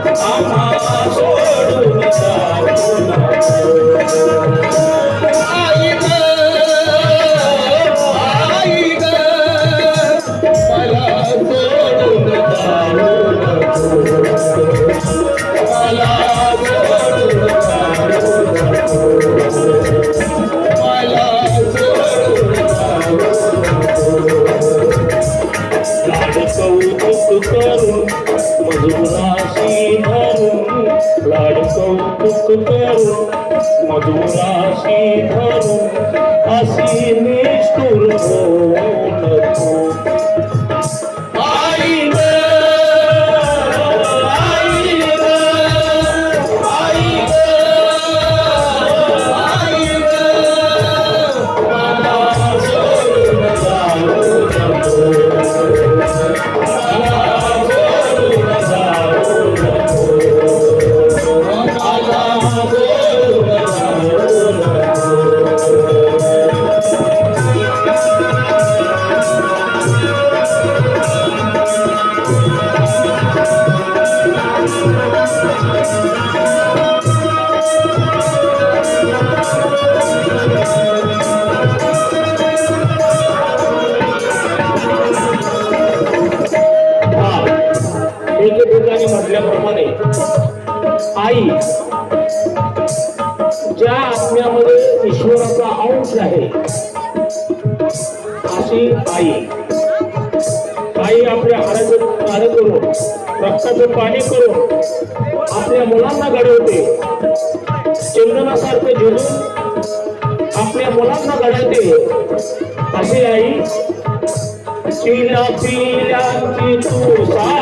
আমার অদূর আসি ধরুন আসি নিষ্ঠুর आई ज्या आत्म्यामध्ये ईश्वराचा अंश आहे अशी आई. आई आपल्या हाडाचं कार्य करून रक्ताचं पाणी करून आपल्या मुलांना घडवते. चंदनासारखं झेलून आपल्या मुलांना घडवते. अशी आई तिला तिला तू सा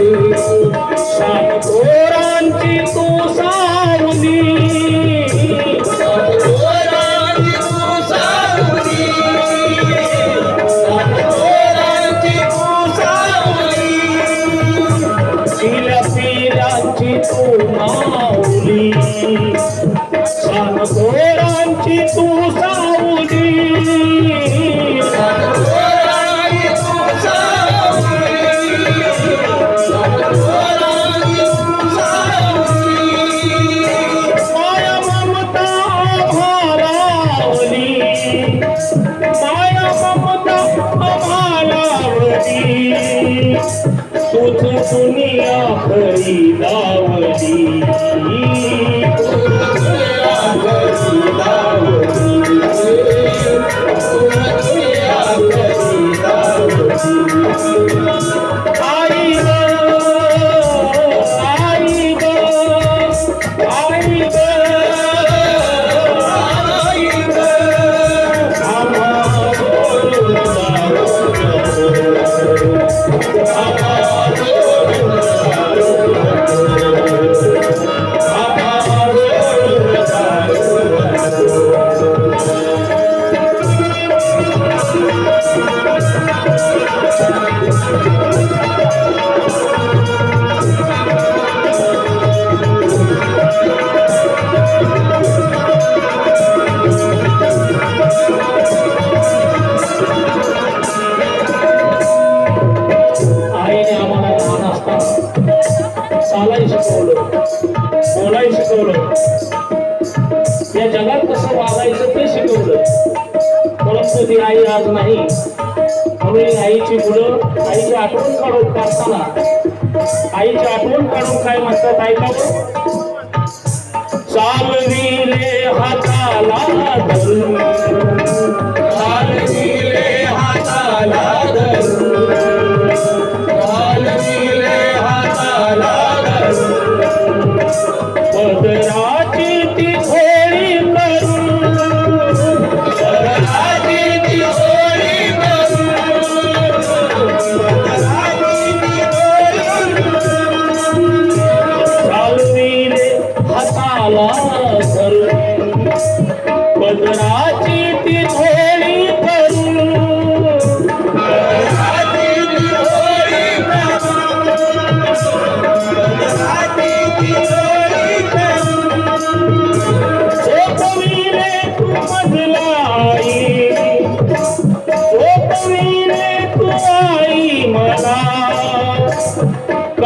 ती आई आज नाही? म्हणून आईची मुलं आईची आठवण काढून काढताना. आईची आठवण काढून काय म्हणतात ऐकावं? चालविले हाताला चालविले हाताला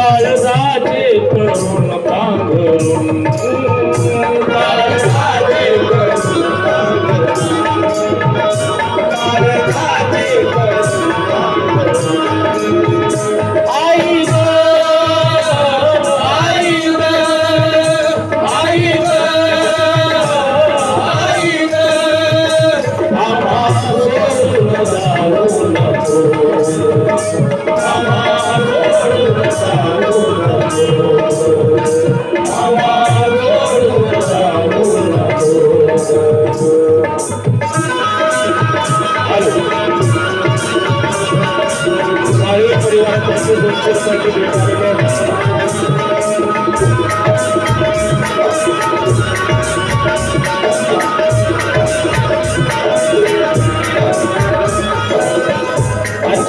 काळजाचे करून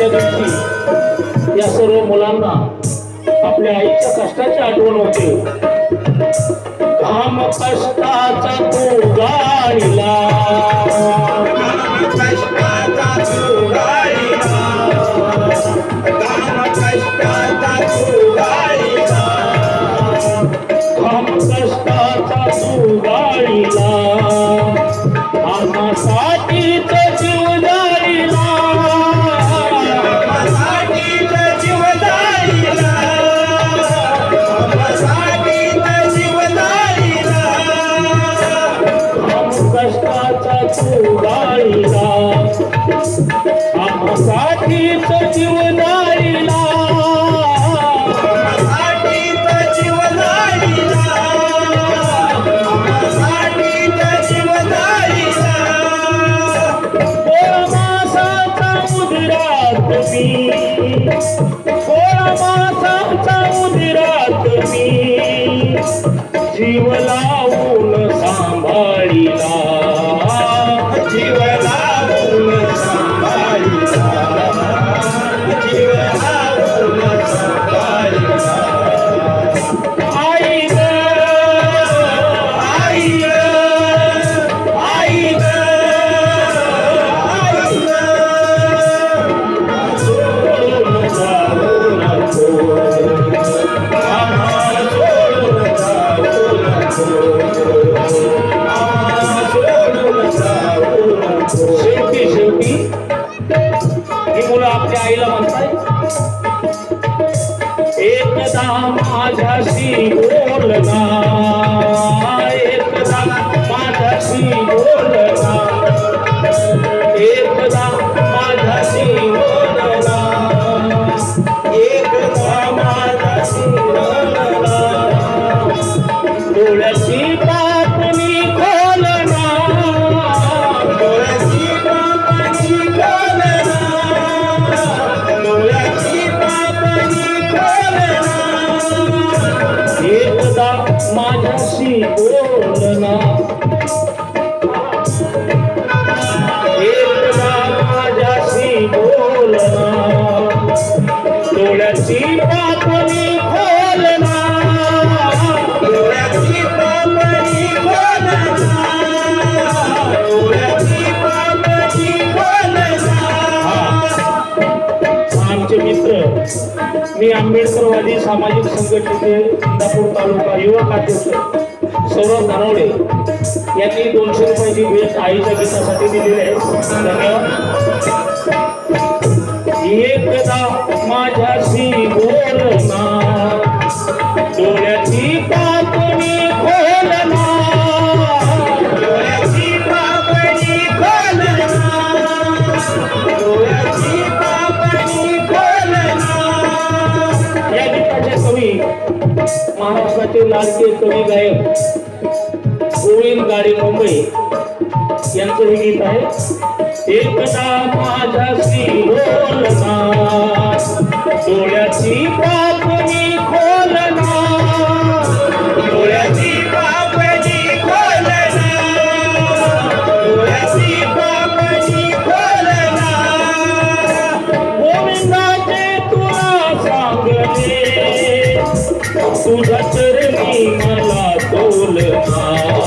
दिवशी या सर्व मुलांना आपल्या आईच्या कष्टाची आठवण होते. काम कष्टाचा तू बोला माझ्याशी बोलना. एकदा माझ्याशी बोलना. एकदा माझ्याशी बोलना। एकदा माझ्याशी बोलना। डोळ्याची पापणी आमचे मित्र मी आंबेडकरवादी सामाजिक संघटनेचे इंदापूर तालुका युवक अध्यक्ष सौरभ धानवडे यांनी दोनशे रुपयाची भेट आईच्या गीतासाठी दिलेली आहे. धन्यवाद. एकदा माझ्याशी बोलना डोळ्याची महाराष्ट्राचे लाडके कवी गायक गोविंद गाडे मुंबई यांचं हे गीत आहे. एकदा माझ्याशी बोलना डोळ्याची तर मी मला तोलना